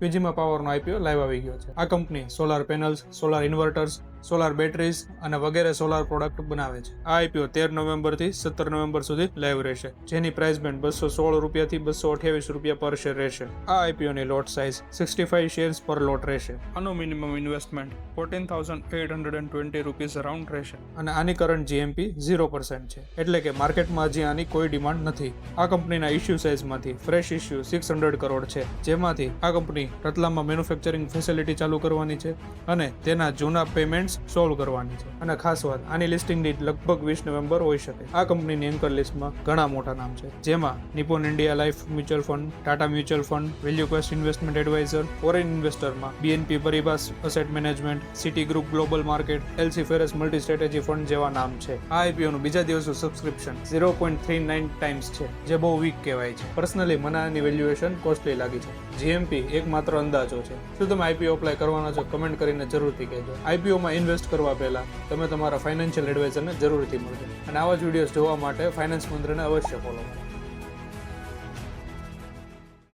પીજીમાં પાવરનો IPO live આવી ગયો છે. આ company solar panels solar inverters solar batteries અને વગેરે સોલાર પ્રોડક્ટ બનાવે છે. આ આઈપીઓ તેર નવેમ્બરથી સત્તર નવેમ્બર સુધી લાઈવ રહેશે. જેની પ્રાઇસ બેન્ડ બસો સોળ રૂપિયાથી બસો અઠ્યાવીસ રૂપિયા પર શેર રહેશે. આ આઈપીઓની lot size sixty five shares per lot રહેશે. આનું minimum investment fourteen thousand eight hundred and twenty rupees around રહેશે. અને આની કરંટ જીએમપી ઝીરો પર્સન્ટ છે. એટલે કે માર્કેટમાં હજી આની કોઈ ડિમાન્ડ નથી. આ કંપનીના issue સાઇઝમાંથી fresh issue six hundred crore છે. જેમાંથી આ કંપની રતલામમાં મેન્યુફેક્ચરિંગ ફેસિલિટી ચાલુ કરવાની છે અને તેના જૂના પેમેન્ટ્સ સોલ્વ કરવાની છે. અને ખાસ વાત, આની લિસ્ટિંગ ડેટ લગભગ વીસ નવેમ્બર હોઈ શકે. આ કંપનીની એન્કર લિસ્ટમાં ઘણા મોટા નામ છે. જેમાં Nippon India life mutual fund, Tata mutual fund, value quest investment adviser foreign ઇન્વેસ્ટરમાં BNP Paribas asset management Citigroup global market LC ferrous multi strategy fund જેવા નામ છે. આ આઈપીઓનું બીજા દિવસનું subscription zero point three nine times છે, જે બહુ વીક કહેવાય છે. પર્સનલી મને આની વેલ્યુએશન કોસ્ટલી લાગી છે. જીએમપી એક માત્ર અંદાજો છે. શું તમે આઈપીઓ અપ્લાય કરવાના છો કમેન્ટ કરીને જરૂરથી કહેજો. આઈપીઓમાં ઇન્વેસ્ટ કરવા પહેલાં તમે તમારા ફાઇનાન્શિયલ એડવાઇઝરને જરૂરથી મળજો. અને આવા જ વિડીયોઝ જોવા માટે ફાઇનાન્સ મંત્રને અવશ્ય ફોલો કરો.